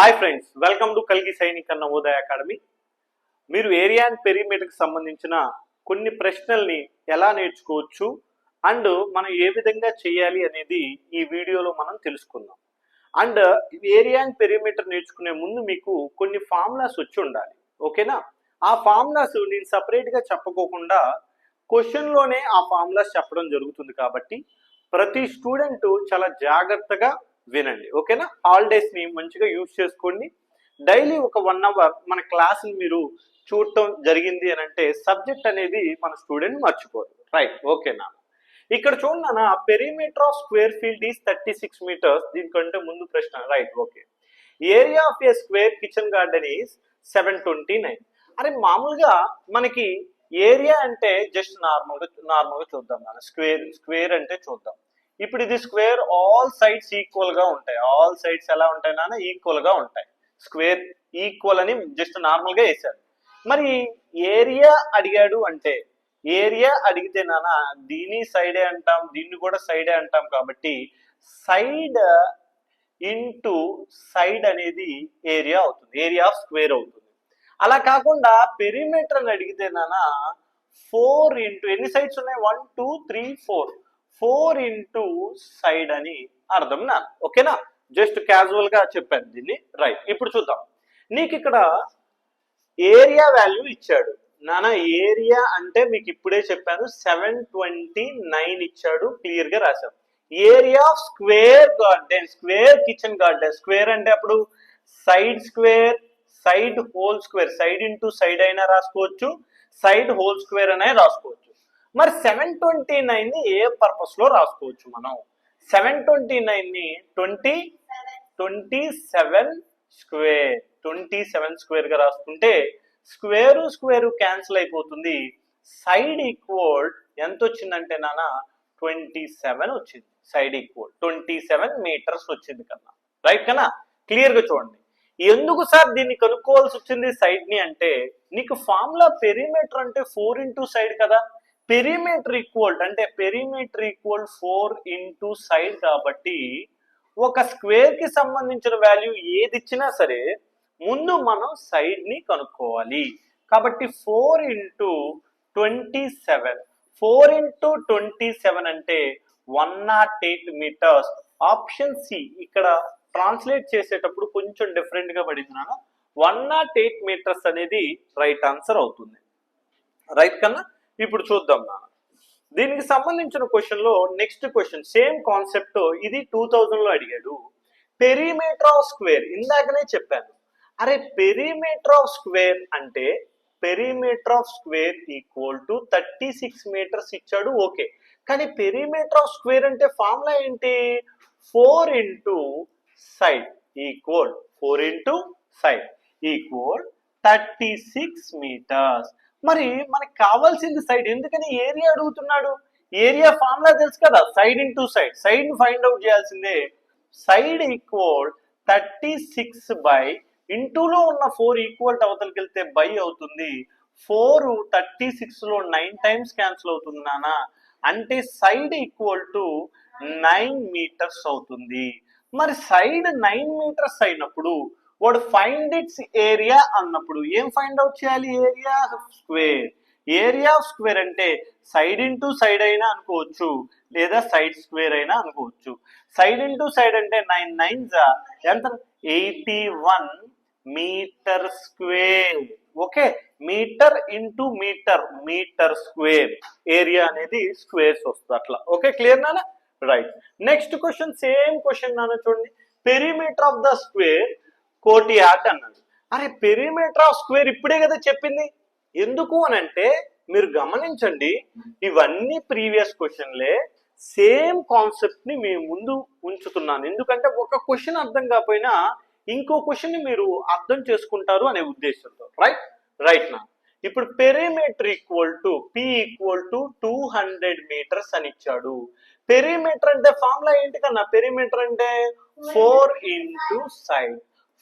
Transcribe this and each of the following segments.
Hi friends welcome to కల్గి సైనిక్ అన్న ఉదయ academy. మీరు ఏరియా అండ్ పెరిమీటర్కి సంబంధించిన కొన్ని ప్రశ్నల్ని ఎలా నేర్చుకోవచ్చు అండ్ మనం ఏ విధంగా చేయాలి అనేది ఈ వీడియోలో మనం తెలుసుకుందాం. అండ్ ఏరియా అండ్ పెరిమీటర్ నేర్చుకునే ముందు మీకు కొన్ని ఫార్ములాస్ వచ్చి ఉండాలి. ఓకేనా? ఆ ఫార్ములాస్ నేను సపరేట్గా చెప్పకోకుండా క్వశ్చన్లోనే ఆ ఫార్ములాస్ చెప్పడం జరుగుతుంది కాబట్టి ప్రతి స్టూడెంట్ చాలా జాగ్రత్తగా వినండి ఓకేనా? హాలిడేస్ని మంచిగా యూజ్ చేసుకోండి డైలీ ఒక వన్ అవర్ మన క్లాస్ని మీరు చూడటం జరిగింది అని అంటే సబ్జెక్ట్ అనేది మన స్టూడెంట్ మర్చిపోదు రైట్ ఓకేనా? ఇక్కడ చూడన్నా perimeter of square field is thirty six metres దీనికంటే ముందు ప్రశ్న right okay. Area of a square kitchen garden is seven twenty nine అరే మామూలుగా మనకి ఏరియా అంటే జస్ట్ నార్మల్గా నార్మల్గా చూద్దాం నాన్న స్క్వేర్ స్క్వేర్ అంటే చూద్దాం. ఇప్పుడు ఇది స్క్వేర్ ఆల్ సైడ్స్ ఈక్వల్గా ఉంటాయి. ఆల్ సైడ్స్ ఎలా ఉంటాయి నాన్న? ఈక్వల్గా ఉంటాయి. స్క్వేర్ ఈక్వల్ అని జస్ట్ నార్మల్గా వేశారు. మరి ఏరియా అడిగాడు అంటే ఏరియా అడిగితే నాన్న దీని సైడే అంటాం దీన్ని కూడా సైడే అంటాం కాబట్టి సైడ్ ఇంటూ సైడ్ అనేది ఏరియా అవుతుంది. ఏరియా ఆఫ్ స్క్వేర్ అవుతుంది. అలా కాకుండా పెరిమీటర్ అని అడిగితే నాన్న ఫోర్ ఇంటూ ఎన్ని సైడ్స్ ఉన్నాయి? One two three four four into side అని అర్థం నా ఓకేనా? జస్ట్ క్యాజువల్గా చెప్పాను దీన్ని. రైట్ ఇప్పుడు చూద్దాం. నీకు ఇక్కడ ఏరియా వాల్యూ ఇచ్చాడు. నాన్న ఏరియా అంటే మీకు ఇప్పుడే చెప్పాను సెవెన్ ట్వంటీ నైన్ ఇచ్చాడు క్లియర్గా రాశాం area of square garden square kitchen garden. Square అంటే అప్పుడు side square side whole square. Side into side అయినా రాసుకోవచ్చు సైడ్ హోల్ స్క్వేర్ అనే రాసుకోవచ్చు. మరి సెవెన్ ట్వంటీ నైన్ని ఏ పర్పస్లో రాసుకోవచ్చు మనం? Seven twenty నైన్ని twenty twenty seven square twenty seven స్క్వేర్గా రాసుకుంటే స్క్వేర్ స్క్వేర్ క్యాన్సిల్ అయిపోతుంది. సైడ్ ఈక్వల్ ఎంత వచ్చిందంటే నాన్న? ట్వంటీ సెవెన్ వచ్చింది. Side equal twenty seven metres వచ్చింది కన్నా. రైట్ కన్నా? క్లియర్గా చూడండి. ఎందుకు సార్ దీన్ని కనుక్కోవాల్సి వచ్చింది సైడ్ని అంటే నీకు ఫార్ములా పెరిమీటర్ అంటే ఫోర్ ఇంటూ సైడ్ కదా. పెరిమీటర్ ఈక్వల్ అంటే perimeter equal four into side కాబట్టి ఒక స్క్వేర్కి సంబంధించిన వాల్యూ ఏది ఇచ్చినా సరే ముందు మనం సైడ్ని కనుక్కోవాలి. కాబట్టి four into twenty seven four into twenty seven అంటే one not eight meters option C ఇక్కడ ట్రాన్స్లేట్ చేసేటప్పుడు కొంచెం డిఫరెంట్గా పడింది నాన్న. వన్ నాట్ ఎయిట్ మీటర్స్ అనేది రైట్ ఆన్సర్ అవుతుంది. రైట్ కన్నా? ఇప్పుడు చూద్దాం నాన్న. దీనికి సంబంధించిన క్వశ్చన్లో నెక్స్ట్ క్వశ్చన్ సేమ్ కాన్సెప్ట్ ఇది టూ థౌజండ్లో అడిగాడు. పెరిమీటర్ ఆఫ్ స్క్వేర్ ఇందాకనే చెప్పాను. అరే పెరిమీటర్ ఆఫ్ స్క్వేర్ అంటే perimeter of square equal to thirty six meters ఇచ్చాడు ఓకే కానీ పెరిమీటర్ ఆఫ్ స్క్వేర్ అంటే ఫార్ములా ఏంటి? Four into side equal four into side equal thirty six metres మరి మనకి కావాల్సింది సైడ్ ఎందుకని ఏరియా అడుగుతున్నాడు? ఏరియా ఫార్ములా తెలుసు కదా? Side into side side find out చేయాల్సిందే. Side equal thirty six by ఇంటూలో ఉన్న ఫోర్ ఈక్వల్ అవతలకి వెళ్తే బై అవుతుంది. ఫోర్ థర్టీ సిక్స్లో నైన్ టైమ్స్ క్యాన్సిల్ అవుతుంది నానా. అంటే side equal to nine metres అవుతుంది. మరి సైడ్ నైన్ మీటర్స్ అయినప్పుడు వాడు ఫైండ్ ఇట్స్ ఏరియా అన్నప్పుడు ఏం ఫైండ్ అవుట్ చేయాలి? Area square area of square అంటే సైడ్ ఇంటూ సైడ్ అయినా అనుకోవచ్చు లేదా సైడ్ స్క్వేర్ అయినా అనుకోవచ్చు. సైడ్ ఇంటూ సైడ్ అంటే నైన్ నైన్ ఎంత? Eighty one metre square okay metre into metre metre square area అనేది స్క్వేర్స్ వస్తుంది అట్లా. ఓకే క్లియర్ నానా right next question same question నాన్న చూడండి. పెరిమీటర్ ఆఫ్ ద స్క్వేర్ కోటి ఆట్ అన్నాడు. అరే పెరిమీటర్ ఆఫ్ స్క్వేర్ ఇప్పుడే కదా చెప్పింది. ఎందుకు అని అంటే మీరు గమనించండి ఇవన్నీ ప్రీవియస్ క్వశ్చన్లే సేమ్ కాన్సెప్ట్ని మీ ముందు ఉంచుతున్నాను. ఎందుకంటే ఒక క్వశ్చన్ అర్థం కాకపోయినా ఇంకో క్వశ్చన్ని మీరు అర్థం చేసుకుంటారు అనే ఉద్దేశంతో. రైట్ రైట్ నా ఇప్పుడు perimeter equal to P equal to two hundred metres అని ఇచ్చాడు. పెరిమీటర్ అంటే ఫార్ములా ఏంటి కన్నా? పెరిమీటర్ అంటే four into side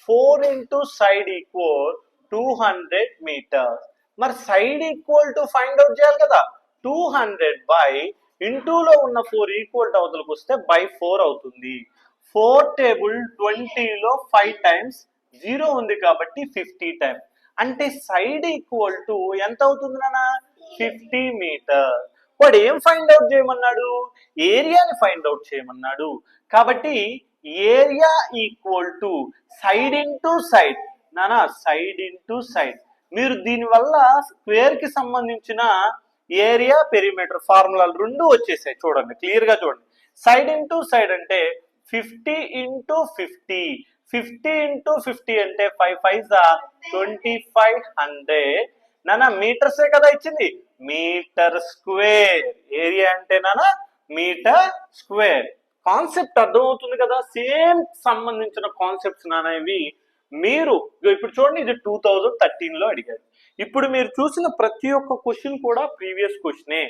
four into side equal two hundred metres. మరి side equal to find out చేయాలి కదా. టూ హండ్రెడ్ బై ఇంటూలో ఉన్న ఫోర్ ఈక్వల్ టు అవతలకు వస్తే బై ఫోర్ అవుతుంది. ఫోర్ టేబుల్ ట్వంటీలో ఫైవ్ టైమ్స్ జీరో ఉంది కాబట్టి ఫిఫ్టీ టైమ్స్. అంటే సైడ్ ఈక్వల్ టు ఎంత అవుతుంది నాన్న? ఫిఫ్టీ మీటర్ వాడు ఏం ఫైండ్ అవుట్ చేయమన్నాడు? ఏరియాని ఫైండ్ అవుట్ చేయమన్నాడు. కాబట్టి area equal to side into side. నానా సైడ్ ఇంటూ సైడ్. మీరు దీనివల్ల స్క్వేర్కి సంబంధించిన ఏరియా పెరిమీటర్ ఫార్ములాలు రెండు వచ్చేసాయి. చూడండి క్లియర్గా చూడండి. సైడ్ ఇంటూ సైడ్ అంటే fifty into fifty. Fifty into fifty అంటే five five twenty five hundred. నానా మీటర్సే కదా ఇచ్చింది? Metre square. ఏరియా అంటే నానా మీటర్ స్క్వేర్. కాన్సెప్ట్ అర్థమవుతుంది కదా? సేమ్ సంబంధించిన కాన్సెప్ట్స్ అనేవి మీరు ఇప్పుడు చూడండి ఇది టూ థౌజండ్ థర్టీన్లో అడిగారు. ఇప్పుడు మీరు చూసిన ప్రతి ఒక్క క్వశ్చన్ కూడా ప్రీవియస్ క్వశ్చనే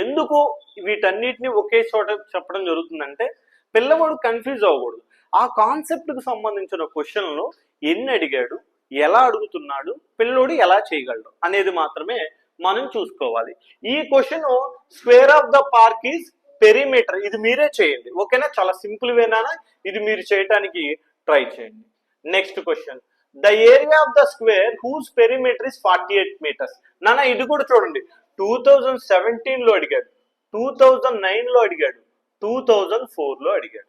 ఎందుకు వీటన్నిటిని ఒకే చోట చెప్పడం జరుగుతుందంటే పిల్లవాడు కన్ఫ్యూజ్ అవ్వకూడదు. ఆ కాన్సెప్ట్కి సంబంధించిన క్వశ్చన్లు ఎన్ని అడిగాడు ఎలా అడుగుతున్నాడు పిల్లోడు ఎలా చేయగలడు అనేది మాత్రమే మనం చూసుకోవాలి. ఈ question square of the park is perimeter ఇది మీరే చేయండి. ఓకేనా? చాలా సింపుల్ వేనానా? ఇది మీరు చేయటానికి ట్రై చేయండి. Next question the area of the square whose perimeter is forty eight metres నాన్న ఇది కూడా చూడండి. టూ థౌజండ్ సెవెంటీన్లో అడిగాడు. టూ థౌజండ్ నైన్లో అడిగాడు. టూ థౌజండ్ ఫోర్లో అడిగాడు.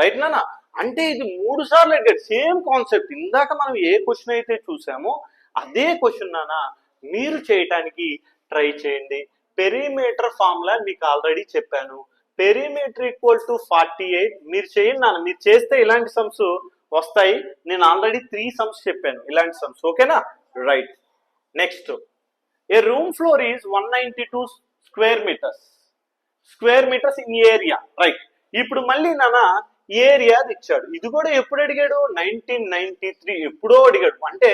రైట్ నాన్న అంటే ఇది మూడు సార్లు అడిగాడు. సేమ్ కాన్సెప్ట్ ఇందాక మనం ఏ క్వశ్చన్ అయితే చూసామో అదే క్వశ్చన్ నానా మీరు చేయటానికి ట్రై చేయండి. పెరిమీటర్ ఫార్ములా మీకు ఆల్రెడీ చెప్పాను. Perimeter equal to forty eight మీరు చేయండి నాన్న. మీరు చేస్తే ఇలాంటి సమ్స్ వస్తాయి. నేను ఆల్రెడీ త్రీ సమ్స్ చెప్పాను. ఇలాంటి సమ్స్ ఓకేనా right next a room floor is one ninety two square metres square metres in area right ఇప్పుడు మళ్ళీ నాన్న ఏరియా ఇచ్చాడు. ఇది కూడా ఎప్పుడు అడిగాడు? నైన్టీన్ నైన్టీ త్రీ ఎప్పుడో అడిగాడు. అంటే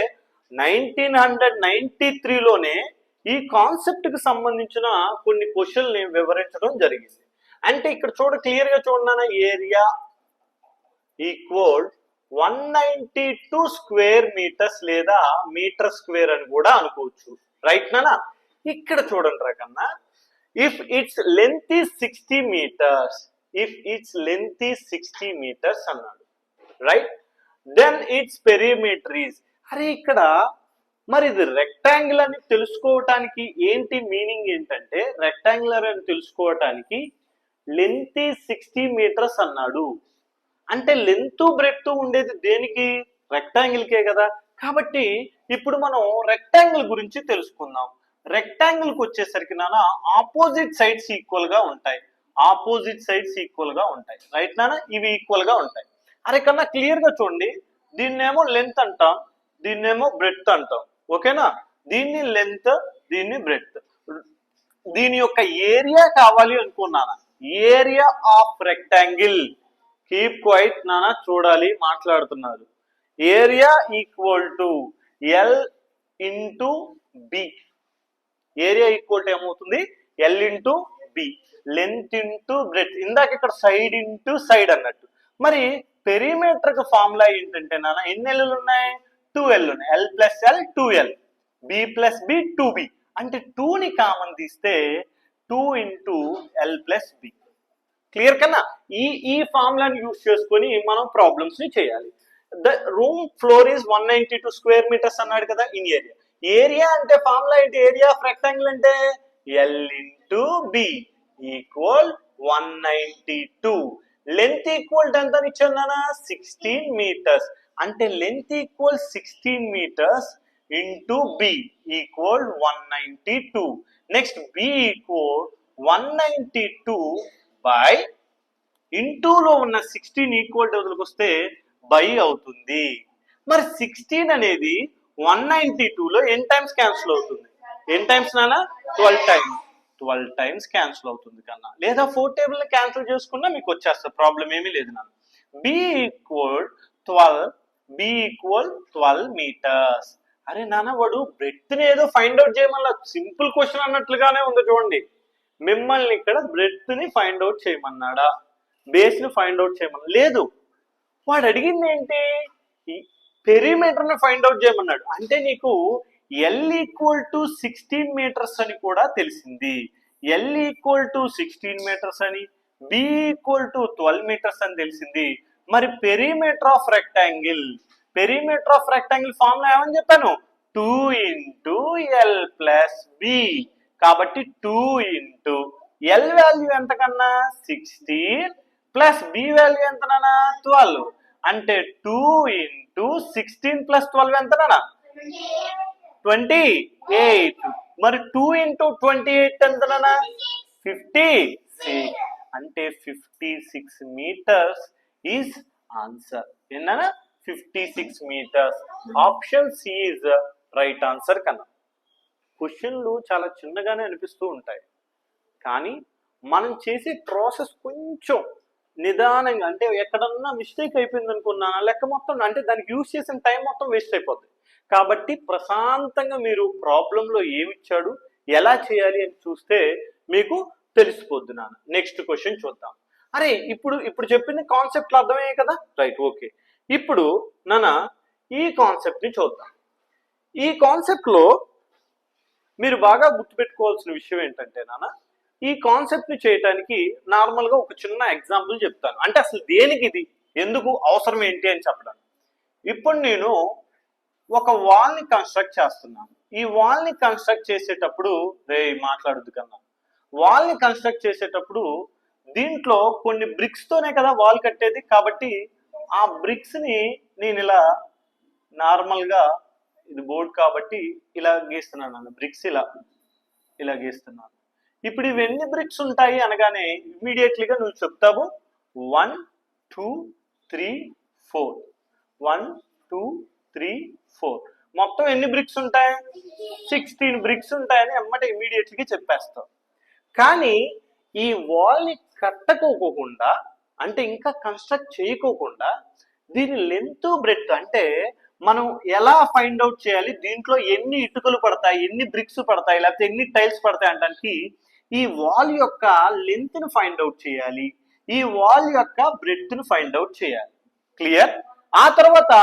నైన్టీన్ హండ్రెడ్ నైన్టీ త్రీలోనే ఈ కాన్సెప్ట్కి సంబంధించిన కొన్ని క్వశ్చన్ని వివరించడం జరిగింది. అంటే ఇక్కడ చూడ క్లియర్గా చూడన్నా area equal one ninety two square metres లేదా మీటర్ స్క్వేర్ అని కూడా అనుకోవచ్చు. రైట్ నానా ఇక్కడ చూడండి రకన్నా. If its length is sixty metres if its length is sixty metres అన్నాడు. Right then its perimeter is అరే ఇక్కడ మరి ఇది రెక్టాంగిల్ అని తెలుసుకోవటానికి ఏంటి మీనింగ్ ఏంటంటే రెక్టాంగులర్ అని తెలుసుకోవటానికి లెంత్ సిక్స్టీ మీటర్స్ అన్నాడు. అంటే లెంత్ బ్రెడ్త్ ఉండేది దేనికి? రెక్టాంగిల్కే కదా. కాబట్టి ఇప్పుడు మనం రెక్టాంగిల్ గురించి తెలుసుకుందాం. రెక్టాంగిల్కి వచ్చేసరికి నాన్న ఆపోజిట్ సైడ్స్ ఈక్వల్గా ఉంటాయి. ఆపోజిట్ సైడ్స్ ఈక్వల్గా ఉంటాయి. రైట్ నాన్న? ఇవి ఈక్వల్గా ఉంటాయి. అరే కన్నా క్లియర్గా చూడండి. దీన్నేమో లెంత్ అంటాం. దీన్నేమో బ్రెడ్త్ అంటాం. ఓకేనా? దీన్ని లెంత్ దీన్ని బ్రెడ్త్ దీని యొక్క ఏరియా కావాలి అనుకున్నానా area of rectangle keep quiet నానా చూడాలి మాట్లాడుతున్నారు. Area equal to L into B area equal to ఏమవుతుంది? L into B length into breadth ఇందాక ఇక్కడ సైడ్ ఇంటూ సైడ్ అన్నట్టు. మరి పెరిమీటర్ ఫార్ములా ఏంటంటే నాన్న ఎన్ని ఎల్లు ఉన్నాయి? టూ ఎల్ ఉన్నాయి. L plus L two L B plus B two B అంటే టూని కామన్ తీస్తే two into L plus B clear కన్నా? ఈ ఈ ఫార్ములాని యూస్ చేసుకొని మనం ప్రాబ్లమ్స్ని చేయాలి. The room floor is one ninety two square metres అన్నాడు కదా ఇన్ ఏరియా ఏరియా అంటే ఫార్ములా ఏంటి? ఏరియా ఆఫ్ రెక్టాంగిల్ అంటే L into B equal one ninety two length equal ఎంత ఇచ్చాను సిక్స్టీన్ మీటర్స్ అంటే length equal sixteen metres into B equal one ninety two next B equal one ninety two by ఇంటూలో ఉన్న sixteen equal to వస్తే by అవుతుంది. మరి sixteen అనేది one ninety టూలో ఎన్ times cancel అవుతుంది. ఎన్ టైమ్స్ నానా twelve times twelve times cancel అవుతుంది కన్నా. లేదా ఫోర్ టేబుల్ క్యాన్సిల్ చేసుకున్నా మీకు వచ్చేస్తుంది ప్రాబ్లం ఏమీ లేదు నాన్న. B equal twelve B equal twelve metres అరే నాన్న వాడు బ్రెత్ని ఏదో ఫైండ్ అవుట్ చేయమన్నా సింపుల్ క్వశ్చన్ అన్నట్లుగానే ఉంది చూడండి. మిమ్మల్ని ఇక్కడ బ్రెత్ని ఫైండ్ అవుట్ చేయమన్నాడా? బేస్ని ఫైండ్ అవుట్ చేయమన్నా లేదు. వాడు అడిగింది ఏంటి? పెరిమీటర్ని ఫైండ్ అవుట్ చేయమన్నాడు. అంటే నీకు L equal to sixteen metres అని కూడా తెలిసింది. L equal to sixteen metres అని B equal to twelve metres అని తెలిసింది. మరి perimeter of rectangle perimeter of rectangle formula ఏమని చెప్పాను? Two into L plus B కాబట్టి టూ ఇంటూ ఎల్ వాల్యూ ఎంత కన్నా సిక్స్టీన్ ప్లస్ బి వాల్యూ ఎంతనా ట్వెల్వ్ అంటే two into sixteen plus twelve ఎంతనా ట్వంటీ ఎయిట్ మరి టూ ఇంటూ ట్వంటీ ఎయిట్ ఎంతనా ఫిఫ్టీ సిక్స్ అంటే fifty six metres is answer ఏంటన్నా fifty six metres option C is right answer కన్నా క్వశ్చన్లు చాలా చిన్నగానే అనిపిస్తూ ఉంటాయి. కానీ మనం చేసే ప్రాసెస్ కొంచెం నిదానంగా అంటే ఎక్కడన్నా మిస్టేక్ అయిపోయింది అనుకున్నా లెక్క మొత్తం అంటే దానికి యూజ్ చేసిన టైం మొత్తం వేస్ట్ అయిపోతుంది కాబట్టి ప్రశాంతంగా మీరు ప్రాబ్లంలో ఏమిచ్చాడు ఎలా చేయాలి అని చూస్తే మీకు తెలిసిపోద్దు నాన్న. నెక్స్ట్ క్వశ్చన్ చూద్దాం. అరే ఇప్పుడు ఇప్పుడు చెప్పింది కాన్సెప్ట్లు అర్థమయ్యాయి కదా? రైట్ ఓకే ఇప్పుడు నాన్న ఈ కాన్సెప్ట్ని చూద్దాం. ఈ కాన్సెప్ట్లో మీరు బాగా గుర్తుపెట్టుకోవాల్సిన విషయం ఏంటంటే నాన్న ఈ కాన్సెప్ట్ని చేయటానికి నార్మల్గా ఒక చిన్న ఎగ్జాంపుల్ చెప్తాను. అంటే అసలు దేనికి ఇది? ఎందుకు? అవసరం ఏంటి అని చెప్పడానికి. ఇప్పుడు నేను ఒక వాల్ని కన్స్ట్రక్ట్ చేస్తున్నాను. ఈ వాల్ని కన్స్ట్రక్ట్ చేసేటప్పుడు రే మాట్లాడద్దు కన్నా. వాల్ని కన్స్ట్రక్ట్ చేసేటప్పుడు దీంట్లో కొన్ని బ్రిక్స్ తోనే కదా వాల్ కట్టేది. కాబట్టి ఆ బ్రిక్స్ని నేను ఇలా నార్మల్గా ఇది బోర్డ్ కాబట్టి ఇలా గీస్తున్నాను అన్న బ్రిక్స్ ఇలా ఇలా గీస్తున్నాను. ఇప్పుడు ఇవి ఎన్ని బ్రిక్స్ ఉంటాయి అనగానే ఇమ్మీడియట్లీగా నువ్వు చెప్తావు. One two three four one two three four మొత్తం ఎన్ని బ్రిక్స్ ఉంటాయి? సిక్స్టీన్ బ్రిక్స్ ఉంటాయని అమ్మట ఇమ్మీడియట్లీగా చెప్పేస్తావు. కానీ ఈ వాల్ని కట్టకోకుండా అంటే ఇంకా కన్స్ట్రక్ట్ చేయకోకుండా దీని లెంత్ బ్రెడ్ అంటే మనం ఎలా ఫైండ్ అవుట్ చేయాలి? దీంట్లో ఎన్ని ఇటుకలు పడతాయి ఎన్ని బ్రిక్స్ పడతాయి లేకపోతే ఎన్ని టైల్స్ పడతాయి అంటానికి ఈ వాల్ యొక్క లెంత్ని ఫైండ్ అవుట్ చేయాలి. ఈ వాల్ యొక్క బ్రెడ్త్ను ఫైండ్ అవుట్ చేయాలి. క్లియర్ ఆ తర్వాత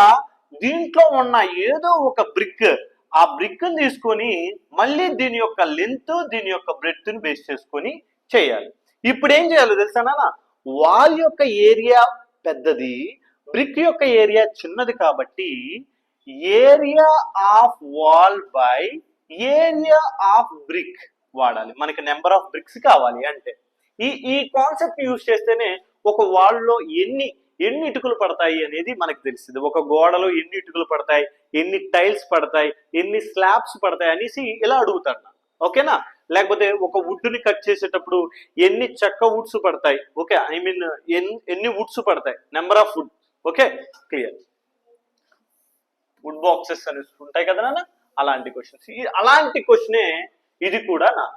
దీంట్లో ఉన్న ఏదో ఒక బ్రిక్ ఆ బ్రిక్ని తీసుకొని మళ్ళీ దీని యొక్క లెంత్ దీని యొక్క బ్రెడ్త్ను బేస్ చేసుకొని చేయాలి. ఇప్పుడు ఏం చేయాలో తెలుసా వాల్ యొక్క ఏరియా పెద్దది బ్రిక్ యొక్క ఏరియా చిన్నది కాబట్టి area of wall by area of brick వాడాలి. మనకి నెంబర్ ఆఫ్ బ్రిక్స్ కావాలి అంటే. ఈ ఈ కాన్సెప్ట్ యూజ్ చేస్తేనే ఒక వాల్లో ఎన్ని ఎన్ని ఇటుకలు పడతాయి అనేది మనకు తెలుస్తుంది ఒక గోడలో ఎన్ని ఇటుకలు పడతాయి ఎన్ని టైల్స్ పడతాయి ఎన్ని స్లాబ్స్ పడతాయి అనేసి ఇలా అడుగుతాడు ఓకేనా? లేకపోతే ఒక వుడ్ని కట్ చేసేటప్పుడు ఎన్ని చెక్క వుడ్స్ పడతాయి? ఓకే ఐ మీన్ ఎన్ని వుడ్స్ పడతాయి? Number of wood okay clear wood boxes అని ఉంటాయి కదా నాన్న? అలాంటి క్వశ్చన్స్ అలాంటి క్వశ్చనే ఇది కూడా నా.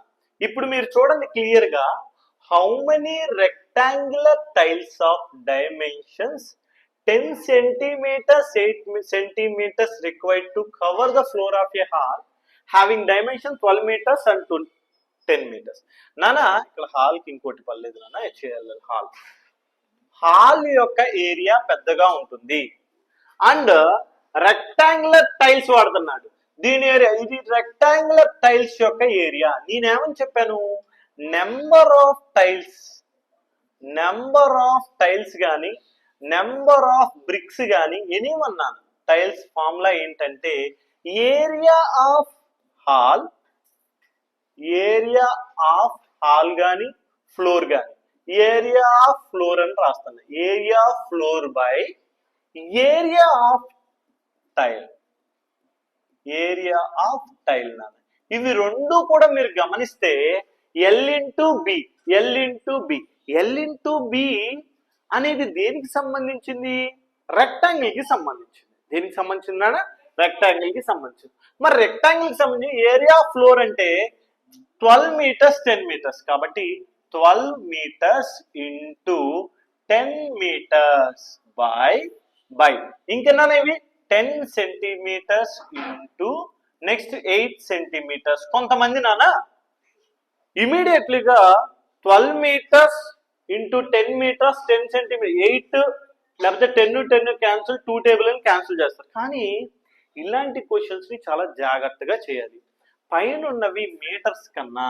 ఇప్పుడు మీరు చూడండి క్లియర్గా how many rectangular tiles of dimensions ten centimetres eight centimetres required to cover the floor of a hall having dimension twelve metres and to ten metres నానా ఇక్కడ హాల్కి ఇంకోటి పర్లేదు నాన్న హెచ్ఏఎల్ హాల్ హాల్ యొక్క ఏరియా పెద్దగా ఉంటుంది. అండ్ రెక్టాంగులర్ టైల్స్ వాడుతున్నాడు. దీని ఏరియా ఇది రెక్టాంగులర్ టైల్స్ యొక్క ఏరియా నేనేమని చెప్పాను? Number of tiles number of tiles కానీ నెంబర్ ఆఫ్ బ్రిక్స్ కానీ ఎనీమన్నాను టైల్స్ ఫార్ములా ఏంటంటే area of hall area of hall కానీ ఫ్లోర్ కానీ ఏరియా ఆఫ్ ఫ్లోర్ అని రాస్తాను. Area floor by area of tile. Area of tile నాన్న ఇవి రెండు కూడా మీరు గమనిస్తే L into B L into B L into B అనేది దేనికి సంబంధించింది? రెక్టాంగిల్కి సంబంధించింది. దేనికి సంబంధించిందా రెక్టాంగిల్కి సంబంధించింది. మరి రెక్టాంగిల్కి సంబంధించి ఏరియా ఫ్లోర్ అంటే ట్వెల్వ్ మీటర్స్ టెన్ మీటర్స్ కాబట్టి twelve metres into ten metres by by ఇంకెన్నా ఇవి? Ten centimetres into next eight centimetres కొంతమంది నాన్న ఇమీడియట్లీగా twelve metres into ten metres ten centimetre eight లేకపోతే ten ten cancel two table అని cancel చేస్తారు. కానీ ఇలాంటి క్వశ్చన్స్ని చాలా జాగ్రత్తగా చేయాలి. పైన ఉన్నవి మీటర్స్ కన్నా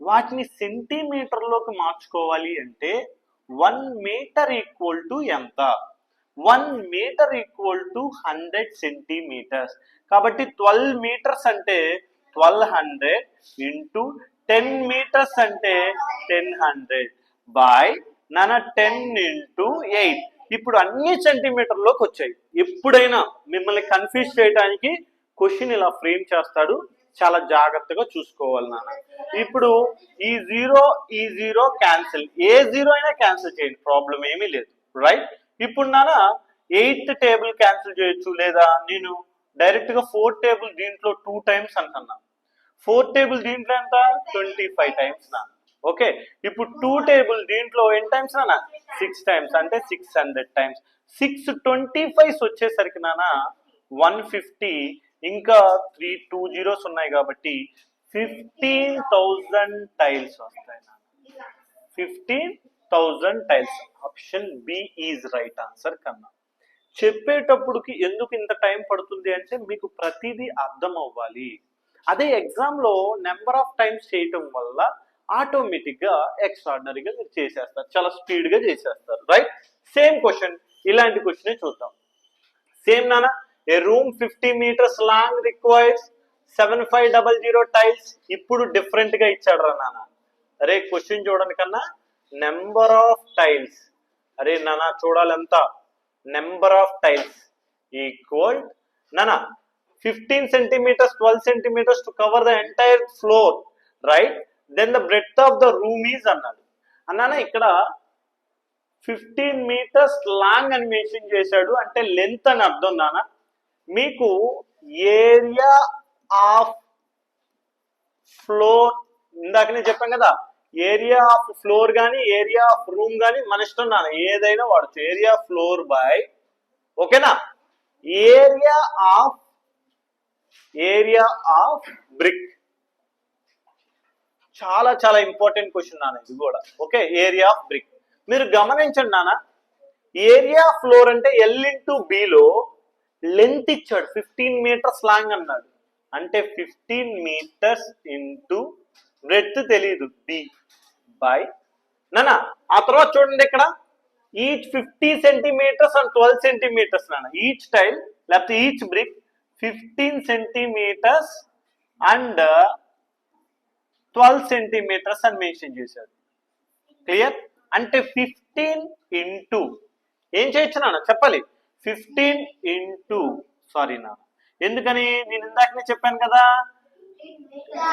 వాటిని సెంటీమీటర్లోకి మార్చుకోవాలి అంటే వన్ మీటర్ ఈక్వల్ టు ఎంత? One metre equal to hundred centimetres కాబట్టి ట్వెల్వ్ మీటర్స్ అంటే twelve hundred into ten metres అంటే టెన్ హండ్రెడ్ బై నాన్న టెన్ ఇంటూ ఎయిట్ ఇప్పుడు అన్ని సెంటీమీటర్లోకి వచ్చాయి. ఎప్పుడైనా మిమ్మల్ని కన్ఫ్యూజ్ చేయడానికి క్వశ్చన్ ఇలా ఫ్రేమ్ చేస్తాడు. చాలా జాగ్రత్తగా చూసుకోవాలి నాన్న. ఇప్పుడు ఈ జీరో ఈ జీరో క్యాన్సిల్ ఏ జీరో అయినా క్యాన్సిల్ చేయండి. ప్రాబ్లం ఏమీ లేదు. రైట్ ఇప్పుడు నాన్న ఎయిత్ టేబుల్ క్యాన్సిల్ చేయొచ్చు లేదా? నేను డైరెక్ట్గా ఫోర్ టేబుల్ దీంట్లో టూ టైమ్స్ అంటున్నా. ఫోర్ టేబుల్ దీంట్లో ఎంత? ట్వంటీ ఫైవ్ టైమ్స్ నా ఓకే ఇప్పుడు టూ టేబుల్ దీంట్లో ఎన్ని టైమ్స్ నాన్న? సిక్స్ టైమ్స్ అంటే six hundred times six twenty fives వచ్చేసరికి నాన్న వన్ ఫిఫ్టీ ఇంకా త్రీ టూ జీరోస్ ఉన్నాయి కాబట్టి ఫిఫ్టీన్ థౌజండ్ టైల్స్ వస్తాయి fifteen thousand tiles option B is right answer కన్నా. చెప్పేటప్పటికి ఎందుకు ఇంత టైం పడుతుంది అంటే మీకు ప్రతిదీ అర్థం అవ్వాలి. అదే ఎగ్జామ్లో నెంబర్ ఆఫ్ టైమ్స్ చేయటం వల్ల ఆటోమేటిక్గా ఎక్స్ట్రాడినరీగా మీరు చేసేస్తారు. చాలా స్పీడ్గా చేసేస్తారు. రైట్ సేమ్ క్వశ్చన్ ఇలాంటి క్వశ్చనే చూద్దాం. సేమ్ నానా a room fifty metres long requires seven five double zero tiles ఇప్పుడు డిఫరెంట్గా ఇచ్చాడు రా నాన్న. అరే క్వశ్చన్ చూడండి కన్నా. నెంబర్ ఆఫ్ టైల్స్ అరే నాన్న చూడాలి ఎంత నెంబర్ ఆఫ్ టైల్స్ ఈక్వల్ నానా fifteen centimetres twelve centimetres to cover the entire floor right then the breadth of the room is అన్నాడు అన్నానా ఇక్కడ ఫిఫ్టీన్ మీటర్స్ లాంగ్ అని మెన్షన్ చేశాడు. అంటే లెంత్ అని అర్థం నానా మీకు ఏరియా ఆఫ్ ఫ్లోర్ ఇందాక నేను చెప్పాను కదా ఏరియా ఆఫ్ ఫ్లోర్ కానీ ఏరియా ఆఫ్ రూమ్ కానీ మన ఇష్టం నాన్న. ఏదైనా వాడచ్చు. ఏరియా ఫ్లోర్ బై ఓకేనా? Area of area of brick. చాలా చాలా ఇంపార్టెంట్ క్వశ్చన్ నాన్న ఇది కూడా. Okay area of brick. మీరు గమనించండి నాన్న ఏరియా ఫ్లోర్ అంటే ఎల్ ఇంటూ బిలో లెంత్ ఇచ్చాడు. ఫిఫ్టీన్ మీటర్స్ లాంగ్ అన్నాడు. అంటే ఫిఫ్టీన్ మీటర్స్ ఇంటూ బ్రెత్ తెలియదు బి బై నానా ఆ తర్వాత చూడండి ఇక్కడ. Each fifty centimetres and twelve centimetres నాన్న. ఈచ్ టైల్ లేకపోతే each brick fifteen centimetres and uh, twelve centimetres అని మెన్షన్ చేశాడు. క్లియర్? అంటే ఫిఫ్టీన్ ఇంటూ ఏం చేయొచ్చు నాన్న? చెప్పాలి. ఫిఫ్టీన్ ఇంటూ సారీ ఎందుకని? నేను ఇందాకనే చెప్పాను కదా.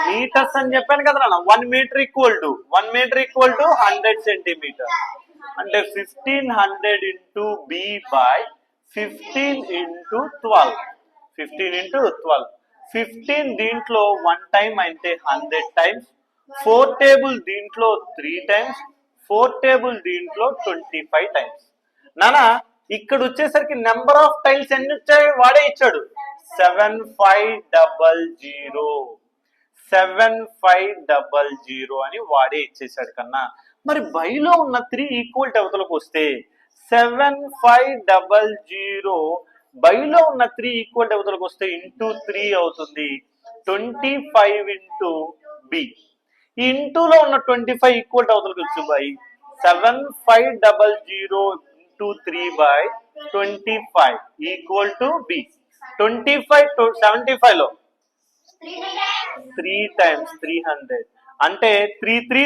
మీటర్స్ అని చెప్పాను కదా నాన్న. One metre equal to one metre equal to hundred centimetre అంటే fifteen hundred into B by fifteen into twelve fifteen into twelve fifteen దీంట్లో వన్ టైం అంటే హండ్రెడ్ టైమ్స్ ఫోర్ టేబుల్ దీంట్లో త్రీ టైమ్స్ ఫోర్ టేబుల్ దీంట్లో twenty five times నానా ఇక్కడ వచ్చేసరికి number of tiles ఎన్ని వచ్చాయి వాడే ఇచ్చాడు. Seven five double zero. Seven five double zero అని వాడే ఇచ్చేసాడు కన్నా. మరి బైలో ఉన్న త్రీ ఈక్వల్ అవతలకు వస్తే సెవెన్ ఫైవ్ డబల్ జీరో బైలో ఉన్న త్రీ ఈక్వల్ అవతలకు వస్తే ఇంటూ త్రీ అవుతుంది. Twenty five into B. ఈ ఇంటూలో ఉన్న ట్వంటీ ఫైవ్ ఈక్వల్ అవతలకు వచ్చు by. Seven five double zero into three by twenty five equal to B twenty five seventy ఫైవ్లో త్రీ టైమ్స్ త్రీ హండ్రెడ్ అంటే త్రీ త్రీ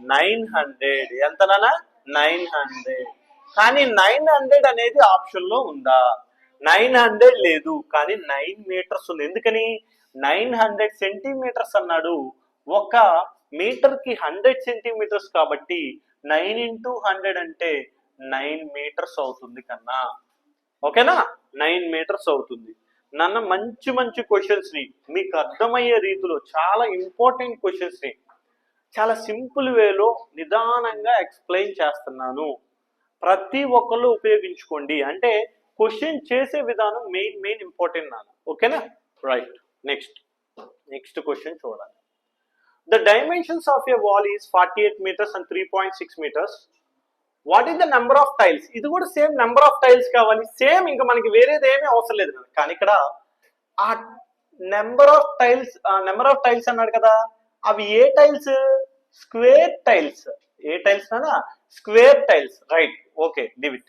నైన్ హండ్రెడ్ ఎంత nine hundred కానీ nine hundred అనేది ఆప్షన్లో ఉందా? Nine hundred లేదు. కానీ నైన్ మీటర్స్ ఉంది. ఎందుకని? నైన్ హండ్రెడ్ సెంటీమీటర్స్ అన్నాడు. ఒక మీటర్కి హండ్రెడ్ సెంటీమీటర్స్ కాబట్టి నైన్ ఇంటూ హండ్రెడ్ అంటే నైన్ మీటర్స్ అవుతుంది కన్నా. ఓకేనా? నైన్ మీటర్స్ అవుతుంది. నన్న మంచి మంచి క్వశ్చన్స్ని మీకు అర్థమయ్యే రీతిలో చాలా ఇంపార్టెంట్ క్వశ్చన్స్ని చాలా సింపుల్ వేలో నిదానంగా ఎక్స్ప్లెయిన్ చేస్తున్నాను. ప్రతి ఒక్కళ్ళు ఉపయోగించుకోండి. అంటే క్వశ్చన్ చేసే విధానం మెయిన్ మెయిన్ ఇంపార్టెంట్ నాన్న. ఓకేనా? రైట్ నెక్స్ట్ నెక్స్ట్ క్వశ్చన్ చూడాలి. The dimensions of a wall is forty eight metres and three point six metres what is the number of tiles ఇది కూడా సేమ్ నెంబర్ ఆఫ్ టైల్స్ కావాలి. Same ఇంకా మనకి వేరేది ఏమీ అవసరం లేదు కానీ ఇక్కడ ఆ number of tiles number of tiles అన్నాడు కదా. అవి ఏ టైల్స్ స్క్వేర్ టైల్స్ ఏ టైల్స్ నానా? Square tiles right okay డివిట్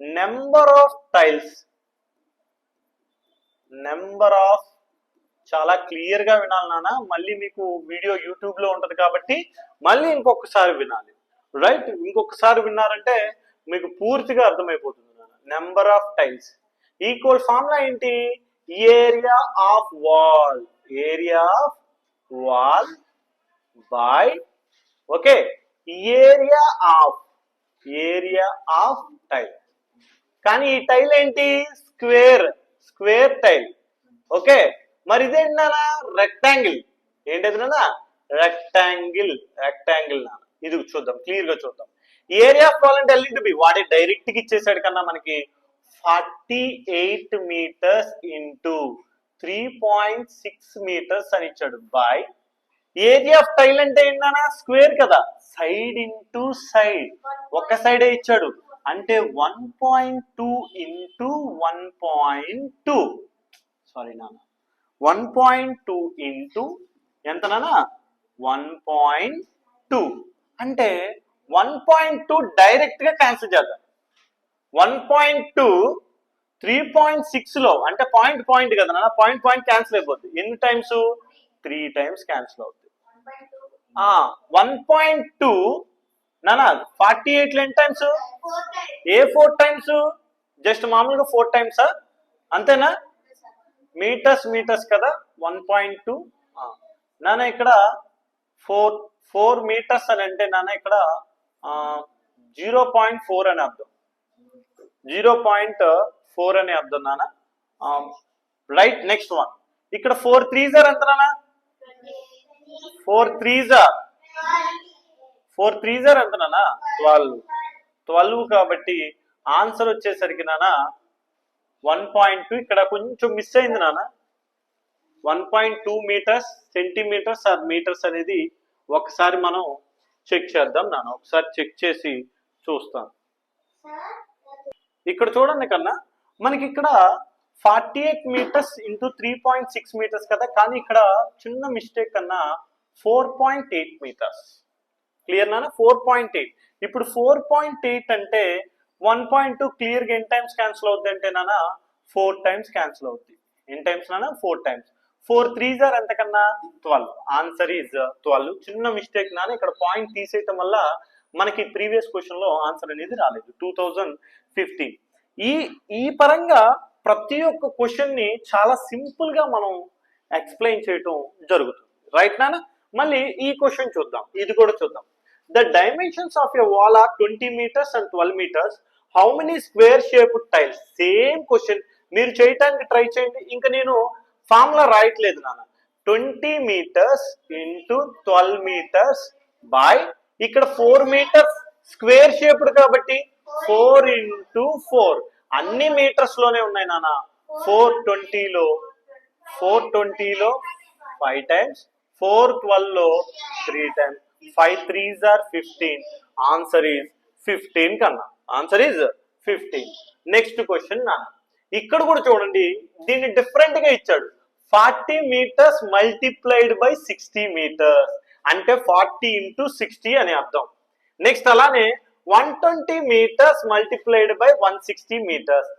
number of tiles number of చాలా క్లియర్గా వినాలి నాన్న. మళ్ళీ మీకు వీడియో యూట్యూబ్లో ఉంటది కాబట్టి మళ్ళీ ఇంకొకసారి వినాలి. రైట్ ఇంకొకసారి విన్నారంటే మీకు పూర్తిగా అర్థమైపోతుంది నాన్న. Number of tiles equal formula ఏంటి? Area of wall area of wall by okay area of area of tile కానీ ఈ టైల్ ఏంటి? స్క్వేర్ స్క్వేర్ టైల్ ఓకే మరి ఇదేంటి నాన్న రెక్టాంగిల్ ఏంటది నాన్న? రెక్టాంగిల్ రెక్టాంగిల్ నాన్న. ఇది చూద్దాం క్లియర్గా చూద్దాం. ఏరియా ఆఫ్ వాల్ అంటే ఎల్ఈ బి? వాడే డైరెక్ట్గా ఇచ్చేసాడు కన్నా మనకి forty eight metres into three point six metres అని ఇచ్చాడు. బై ఏరియా ఆఫ్ టైల్ అంటే ఏంటన్నా? స్క్వేర్ కదా. సైడ్ ఇంటూ సైడ్ ఒక సైడే ఇచ్చాడు. అంటే one point two into one point two sorry నాన్న. వన్ పాయింట్ టూ ఇంటూ ఎంత నాన్న వన్ పాయింట్ టూ. అంటే వన్ పాయింట్ టూ డైరెక్ట్గా క్యాన్సిల్ చేద్దాం. One point two three point సిక్స్లో అంటే పాయింట్ పాయింట్ కదా నాన్న పాయింట్ పాయింట్ క్యాన్సిల్ అయిపోద్ది. ఎన్ని టైమ్స్? త్రీ టైమ్స్ క్యాన్సిల్ అవుతుంది వన్ పాయింట్ టూ నానా ఫార్టీ ఎయిట్ ఎన్ని టైమ్స్? ఏ ఫోర్ టైమ్స్? జస్ట్ మామూలుగా ఫోర్ టైమ్సా? అంతేనా? మీటర్స్ మీటర్స్ కదా? వన్ పాయింట్ టూ నాన్న ఇక్కడ ఫోర్ ఫోర్ మీటర్స్ అని అంటే నాన్న ఇక్కడ జీరో పాయింట్ ఫోర్ అని అర్థం. జీరో పాయింట్ ఫోర్ అని అర్థం నాన్న. రైట్ నెక్స్ట్ వన్ ఇక్కడ ఫోర్ త్రీ జార్ ఎంత నాన్న? ఫోర్ త్రీ జార్ ఫోర్ త్రీ జార్ ఎంత నాన్న? ట్వెల్వ్ ట్వెల్వ్ కాబట్టి ఆన్సర్ వచ్చేసరికి నాన్న వన్ పాయింట్ టూ ఇక్కడ కొంచెం మిస్ అయింది నాన్న. One point two metres centimetres or metres అనేది ఒకసారి మనం చెక్ చేద్దాం నాన్న. ఒకసారి చెక్ చేసి చూస్తాం ఇక్కడ చూడండి కన్నా మనకి ఇక్కడ forty eight metres into three point six metres కదా. కానీ ఇక్కడ చిన్న మిస్టేక్ కన్నా four point eight metres clear నాన్న? ఫోర్ పాయింట్ ఎయిట్ ఇప్పుడు ఫోర్ పాయింట్ ఎయిట్ అంటే వన్ పాయింట్ టూ క్లియర్గా ఎన్ టైమ్స్ క్యాన్సిల్ అవుద్ది అంటే నాన్న ఫోర్ టైమ్స్ క్యాన్సిల్ అవుద్ది. ఎన్ టైమ్స్ నాన్న ఫోర్ టైమ్స్. ఫోర్ త్రీ జార్ ఎంతకన్నా? ట్వెల్వ్. Answer is twelve. చిన్న మిస్టేక్ నాన్న ఇక్కడ పాయింట్ తీసేయటం వల్ల మనకి ప్రీవియస్ క్వశ్చన్లో ఆన్సర్ అనేది రాలేదు. Two thousand fifteen. ఈ ఈ పరంగా ప్రతి ఒక్క క్వశ్చన్ని చాలా సింపుల్గా మనం ఎక్స్ప్లెయిన్ చేయటం జరుగుతుంది. రైట్ నాన్న? మళ్ళీ ఈ క్వశ్చన్ చూద్దాం. ఇది కూడా చూద్దాం. The dimensions of a wall are twenty metres and twelve metres how many square shape tiles same question మీరు చేయటానికి ట్రై చేయండి. ఇంకా నేను ఫార్ములా రాయట్లేదు నాన్న. Twenty metres into twelve metres by ఇక్కడ ఫోర్ మీటర్స్ స్క్వేర్ షేప్డ్ కాబట్టి ఫోర్ ఇంటూ ఫోర్ అన్ని మీటర్స్లోనే ఉన్నాయి నాన్న. ఫోర్ ట్వంటీలో ఫోర్ ట్వంటీలో five times four ట్వెల్వ్లో three times five threes are fifteen answer is fifteen కన్నా. Answer is fifteen next question ఇక్కడ కూడా చూడండి దీన్ని డిఫరెంట్గా ఇచ్చాడు. Forty metres multiplied by sixty metres అంటే ఫార్టీ ఇంటూ సిక్స్టీ అని అర్థం. నెక్స్ట్ అలానే one twenty metres multiplied by one sixty metres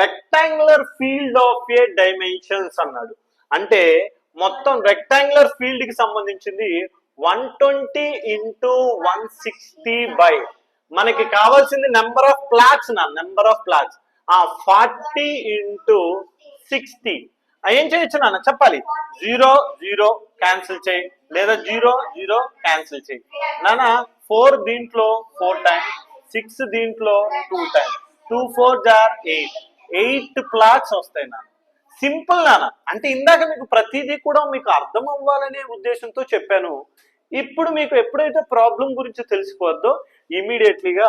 rectangular field of a dimensions అన్నాడు. అంటే మొత్తం రెక్టాంగులర్ ఫీల్డ్కి సంబంధించింది one twenty into one sixty by మనకి కావాల్సింది నెంబర్ ఆఫ్ ప్లాట్స్ నా నెంబర్ ఆఫ్ ప్లాట్స్ ఆ ఫార్టీ ఇంటూ సిక్స్టీ ఏం చేయొచ్చు నాన్న? చెప్పాలి. జీరో జీరో క్యాన్సిల్ చేయి. లేదా జీరో జీరో క్యాన్సిల్ చేయి. నాన్న ఫోర్ దీంట్లో ఫోర్ టైమ్ సిక్స్ దీంట్లో టూ టైమ్ టూ ఫోర్ జార్ ఎయిట్ ఎయిట్ ప్లాట్స్ వస్తాయి నాన్న. సింపుల్ నాన్న. అంటే ఇందాక మీకు ప్రతిదీ కూడా మీకు అర్థం అవ్వాలనే ఉద్దేశంతో చెప్పాను. ఇప్పుడు మీకు ఎప్పుడైతే ప్రాబ్లం గురించి తెలిసిపోద్దో ఇమీడియట్లీగా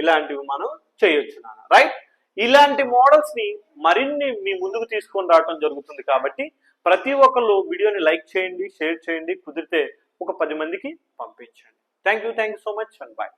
ఇలాంటివి మనం చేయొచ్చు నాన్న. రైట్ ఇలాంటి మోడల్స్ని మరిన్ని మీ ముందుకు తీసుకొని రావడం జరుగుతుంది కాబట్టి ప్రతి ఒక్కళ్ళు వీడియోని లైక్ చేయండి షేర్ చేయండి కుదిరితే ఒక పది మందికి పంపించండి. Thank you thank you so much and bye